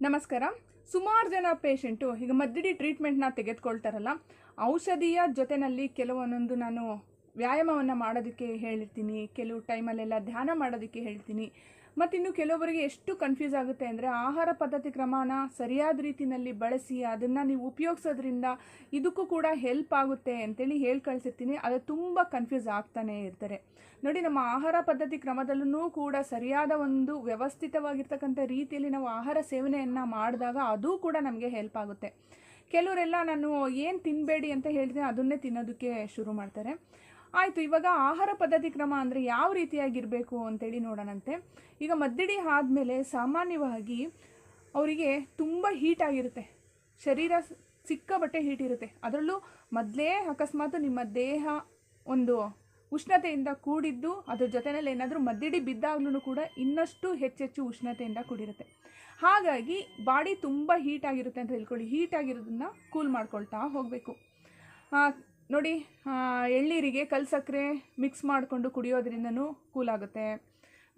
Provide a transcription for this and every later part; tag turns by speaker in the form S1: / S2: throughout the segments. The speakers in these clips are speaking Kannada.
S1: ನಮಸ್ಕಾರ. ಸುಮಾರು ಜನ ಪೇಷಂಟು ಈಗ ಮದ್ದಿಡಿ ಟ್ರೀಟ್ಮೆಂಟ್ನ ತೆಗೆದುಕೊಳ್ತಾರಲ್ಲ ಔಷಧಿಯ ಜೊತೆಯಲ್ಲಿ ಕೆಲವೊಂದೊಂದು ನಾನು ವ್ಯಾಯಾಮವನ್ನು ಮಾಡೋದಕ್ಕೆ ಹೇಳ್ತೀನಿ, ಕೆಲವು ಟೈಮಲ್ಲೆಲ್ಲ ಧ್ಯಾನ ಮಾಡೋದಕ್ಕೆ ಹೇಳ್ತೀನಿ. ಮತ್ತಿನ್ನು ಕೆಲವೊಬ್ಬರಿಗೆ ಎಷ್ಟು ಕನ್ಫ್ಯೂಸ್ ಆಗುತ್ತೆ ಅಂದರೆ ಆಹಾರ ಪದ್ಧತಿ ಕ್ರಮನ ಸರಿಯಾದ ರೀತಿಯಲ್ಲಿ ಬಳಸಿ ಅದನ್ನು ನೀವು ಉಪಯೋಗಿಸೋದ್ರಿಂದ ಇದಕ್ಕೂ ಕೂಡ ಹೆಲ್ಪ್ ಆಗುತ್ತೆ ಅಂತೇಳಿ ಹೇಳಿ ಕಳಿಸಿರ್ತೀನಿ. ಅದು ತುಂಬ ಕನ್ಫ್ಯೂಸ್ ಆಗ್ತಾನೆ ಇರ್ತಾರೆ. ನೋಡಿ, ನಮ್ಮ ಆಹಾರ ಪದ್ಧತಿ ಕ್ರಮದಲ್ಲೂ ಕೂಡ ಸರಿಯಾದ ಒಂದು ವ್ಯವಸ್ಥಿತವಾಗಿರ್ತಕ್ಕಂಥ ರೀತಿಯಲ್ಲಿ ನಾವು ಆಹಾರ ಸೇವನೆಯನ್ನು ಮಾಡಿದಾಗ ಅದೂ ಕೂಡ ನಮಗೆ ಹೆಲ್ಪ್ ಆಗುತ್ತೆ. ಕೆಲವರೆಲ್ಲ ನಾನು ಏನು ತಿನ್ನಬೇಡಿ ಅಂತ ಹೇಳ್ತೀನಿ, ಅದನ್ನೇ ತಿನ್ನೋದಕ್ಕೆ ಶುರು ಮಾಡ್ತಾರೆ. ಆಯಿತು, ಇವಾಗ ಆಹಾರ ಪದ್ಧತಿ ಕ್ರಮ ಅಂದರೆ ಯಾವ ರೀತಿಯಾಗಿರಬೇಕು ಅಂತೇಳಿ ನೋಡೋಣಂತೆ. ಈಗ ಮದ್ದಿಡಿ ಆದಮೇಲೆ ಸಾಮಾನ್ಯವಾಗಿ ಅವರಿಗೆ ತುಂಬ ಹೀಟ್ ಆಗಿರುತ್ತೆ. ಶರೀರ ಸಿಕ್ಕಾಬಟ್ಟೆ ಹೀಟ್ ಇರುತ್ತೆ. ಅದರಲ್ಲೂ ಮೊದಲೇ ಅಕಸ್ಮಾತ್ ನಿಮ್ಮ ದೇಹ ಒಂದು ಉಷ್ಣತೆಯಿಂದ ಕೂಡಿದ್ದು, ಅದ್ರ ಜೊತೆಯಲ್ಲಿ ಏನಾದರೂ ಮದ್ದಿಡಿ ಬಿದ್ದಾಗ್ಲೂ ಕೂಡ ಇನ್ನಷ್ಟು ಹೆಚ್ಚೆಚ್ಚು ಉಷ್ಣತೆಯಿಂದ ಕೂಡಿರುತ್ತೆ. ಹಾಗಾಗಿ ಬಾಡಿ ತುಂಬ ಹೀಟ್ ಆಗಿರುತ್ತೆ ಅಂತ ಹೇಳ್ಕೊಳ್ಳಿ ಹೀಟ್ ಆಗಿರೋದನ್ನ ಕೂಲ್ ಮಾಡ್ಕೊಳ್ತಾ ಹೋಗಬೇಕು. ನೋಡಿ ಎಳ್ನೀರಿಗೆ ಕಲ್ ಸಕ್ಕರೆ ಮಿಕ್ಸ್ ಮಾಡಿಕೊಂಡು ಕುಡಿಯೋದ್ರಿಂದನೂ ಕೂಲ್ ಆಗುತ್ತೆ.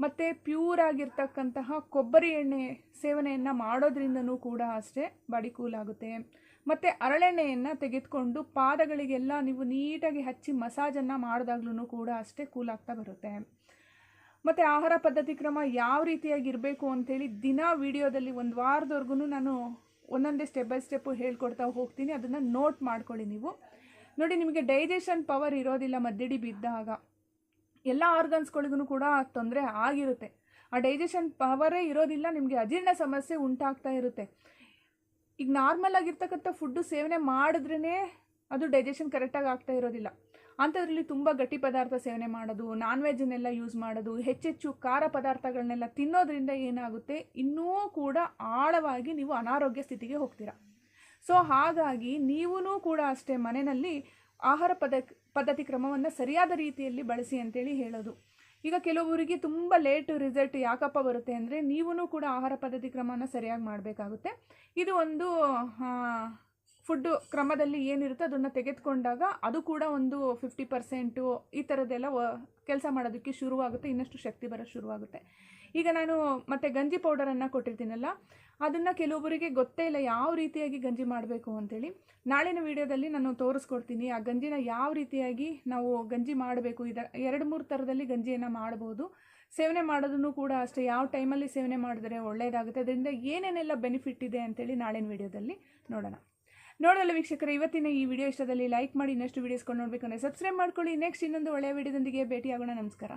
S1: ಮತ್ತು ಪ್ಯೂರ್ ಆಗಿರ್ತಕ್ಕಂತಹ ಕೊಬ್ಬರಿ ಎಣ್ಣೆ ಸೇವನೆಯನ್ನು ಮಾಡೋದ್ರಿಂದನೂ ಕೂಡ ಅಷ್ಟೇ ಬಾಡಿ ಕೂಲ್ ಆಗುತ್ತೆ. ಮತ್ತು ಅರಳೆಣ್ಣೆಯನ್ನು ತೆಗೆದುಕೊಂಡು ಪಾದಗಳಿಗೆಲ್ಲ ನೀವು ನೀಟಾಗಿ ಹಚ್ಚಿ ಮಸಾಜನ್ನು ಮಾಡಿದಾಗ್ಲೂ ಕೂಡ ಅಷ್ಟೇ ಕೂಲ್ ಆಗ್ತಾ ಬರುತ್ತೆ. ಮತ್ತು ಆಹಾರ ಪದ್ಧತಿ ಕ್ರಮ ಯಾವ ರೀತಿಯಾಗಿ ಇರಬೇಕು ಅಂತೇಳಿ ದಿನ ವಿಡಿಯೋದಲ್ಲಿ ಒಂದು ವಾರದವರೆಗೂ ನಾನು ಒಂದೊಂದೇ ಸ್ಟೆಪ್ ಬೈ ಸ್ಟೆಪ್ಪು ಹೇಳ್ಕೊಡ್ತಾ ಹೋಗ್ತೀನಿ. ಅದನ್ನು ನೋಟ್ ಮಾಡ್ಕೊಳ್ಳಿ ನೀವು. ನೋಡಿ, ನಿಮಗೆ ಡೈಜೆಷನ್ ಪವರ್ ಇರೋದಿಲ್ಲ ಮದ್ದಿಡಿ ಬಿದ್ದಾಗ. ಎಲ್ಲ ಆರ್ಗನ್ಸ್ಗಳಿಗೂ ಕೂಡ ತೊಂದರೆ ಆಗಿರುತ್ತೆ. ಆ ಡೈಜೆಷನ್ ಪವರೇ ಇರೋದಿಲ್ಲ, ನಿಮಗೆ ಅಜೀರ್ಣ ಸಮಸ್ಯೆ ಉಂಟಾಗ್ತಾ ಇರುತ್ತೆ. ಈಗ ನಾರ್ಮಲ್ ಆಗಿರ್ತಕ್ಕಂಥ ಫುಡ್ಡು ಸೇವನೆ ಮಾಡಿದ್ರೇ ಅದು ಡೈಜೆಷನ್ ಕರೆಕ್ಟಾಗಿ ಆಗ್ತಾ ಇರೋದಿಲ್ಲ. ಅಂಥದ್ರಲ್ಲಿ ತುಂಬ ಗಟ್ಟಿ ಪದಾರ್ಥ ಸೇವನೆ ಮಾಡೋದು ನಾನ್ ವೆಜ್ನೆಲ್ಲ ಯೂಸ್ ಮಾಡೋದು, ಹೆಚ್ಚೆಚ್ಚು ಖಾರ ಪದಾರ್ಥಗಳನ್ನೆಲ್ಲ ತಿನ್ನೋದ್ರಿಂದ ಏನಾಗುತ್ತೆ, ಇನ್ನೂ ಕೂಡ ಆಳವಾಗಿ ನೀವು ಅನಾರೋಗ್ಯ ಸ್ಥಿತಿಗೆ ಹೋಗ್ತೀರಾ. ಸೊ ಹಾಗಾಗಿ ನೀವೂ ಕೂಡ ಅಷ್ಟೇ ಮನೆಯಲ್ಲಿ ಆಹಾರ ಪದ, ಪದ್ಧತಿ ಕ್ರಮವನ್ನು ಸರಿಯಾದ ರೀತಿಯಲ್ಲಿ ಬಳಸಿ ಅಂತೇಳಿ ಹೇಳೋದು. ಈಗ ಕೆಲವರಿಗೆ ತುಂಬ ಲೇಟ್ ರಿಸಲ್ಟ್ ಯಾಕಪ್ಪ ಬರುತ್ತೆ ಅಂದರೆ ನೀವೂ ಕೂಡ ಆಹಾರ ಪದ್ಧತಿ ಕ್ರಮವನ್ನು ಸರಿಯಾಗಿ ಮಾಡಬೇಕಾಗುತ್ತೆ. ಇದು ಒಂದು ಫುಡ್ಡು ಕ್ರಮದಲ್ಲಿ ಏನಿರುತ್ತೆ ಅದನ್ನು ತೆಗೆದುಕೊಂಡಾಗ ಅದು ಕೂಡ ಒಂದು ಫಿಫ್ಟಿ ಪರ್ಸೆಂಟು ಈ ಥರದ್ದೆಲ್ಲ ಕೆಲಸ ಮಾಡೋದಕ್ಕೆ ಶುರುವಾಗುತ್ತೆ, ಇನ್ನಷ್ಟು ಶಕ್ತಿ ಬರೋ ಶುರುವಾಗುತ್ತೆ. ಈಗ ನಾನು ಮತ್ತೆ ಗಂಜಿ ಪೌಡರನ್ನು ಕೊಟ್ಟಿರ್ತೀನಲ್ಲ, ಅದನ್ನು ಕೆಲವೊಬ್ಬರಿಗೆ ಗೊತ್ತೇ ಇಲ್ಲ ಯಾವ ರೀತಿಯಾಗಿ ಗಂಜಿ ಮಾಡಬೇಕು ಅಂತೇಳಿ. ನಾಳಿನ ವಿಡಿಯೋದಲ್ಲಿ ನಾನು ತೋರಿಸ್ಕೊಡ್ತೀನಿ, ಆ ಗಂಜಿನ ಯಾವ ರೀತಿಯಾಗಿ ನಾವು ಗಂಜಿ ಮಾಡಬೇಕು, ಇದ ಎರಡು ಮೂರು ಥರದಲ್ಲಿ ಗಂಜಿಯನ್ನು ಮಾಡ್ಬೋದು. ಸೇವನೆ ಮಾಡೋದನ್ನು ಕೂಡ ಅಷ್ಟೇ, ಯಾವ ಟೈಮಲ್ಲಿ ಸೇವನೆ ಮಾಡಿದ್ರೆ ಒಳ್ಳೆಯದಾಗುತ್ತೆ ಅದರಿಂದ ಏನೇನೆಲ್ಲ ಬೆನಿಫಿಟ್ ಇದೆ ಅಂತೇಳಿ ನಾಳಿನ ವಿಡಿಯೋದಲ್ಲಿ ನೋಡೋಣ. ನೋಡಲ್ಲ ವೀಕ್ಷಕರೇ, ಇವತ್ತಿನ ಈ ವಿಡಿಯೋ ಇಷ್ಟದಲ್ಲಿ ಲೈಕ್ ಮಾಡಿ ಇನ್ನಷ್ಟು ವೀಡಿಯೋಸ್ಕೊಂಡು ನೋಡಬೇಕಂದ್ರೆ ಸಬ್ಸ್ಕ್ರೈಬ್ ಮಾಡ್ಕೊಳ್ಳಿ. ನೆಕ್ಸ್ಟ್ ಇನ್ನೊಂದು ಒಳ್ಳೆಯ ವಿಡಿಯೋದೊಂದಿಗೆ ಭೇಟಿಯಾಗೋಣ. ನಮಸ್ಕಾರ.